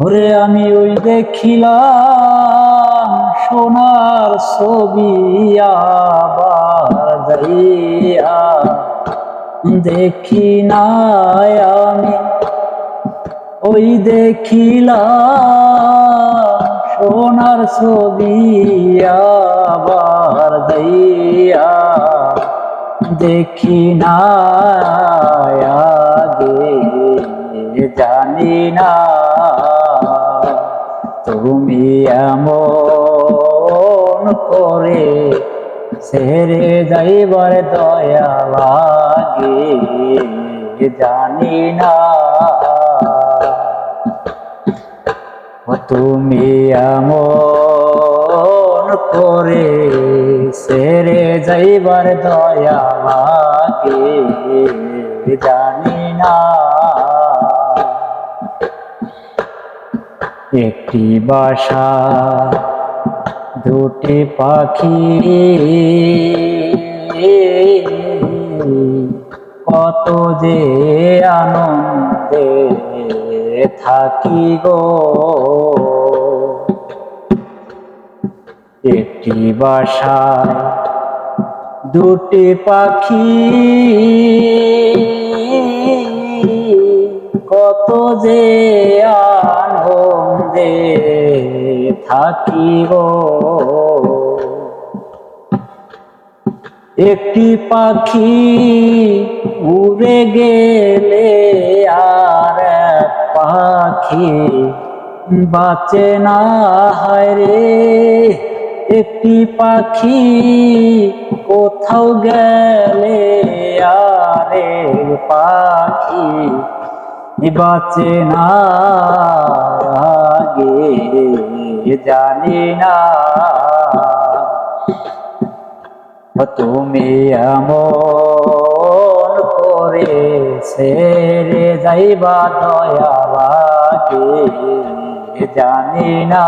ওরে আমি ওই দেখিলাম সোনার ছবি আবার দেখি নাই আমি, ওই দেখিলাম সোনার ছবি আবার যাইয়া। দেখি না আগে, জানি না তুমি এমন করে সেরে যাইবার দয়া লাগে, জানি না। তুমি এমন করে সেরে যাইবার দয়া লাগে, জানি না। একটি বাসা, দুটি পাখি। কত যে আনন্দে থাকি গো। একটি বাসায় দুটি পাখি। কত যে থাকি গো। একটি পাখি উড়ে গেলে আর পাখি বাঁচে না, হায় রে। একটি পাখি কোথাও গেলে আর পাখি বাঁচে না জানি না। তুমি এমন করে সেরে যাইবা দয়া লাগে। জানি না।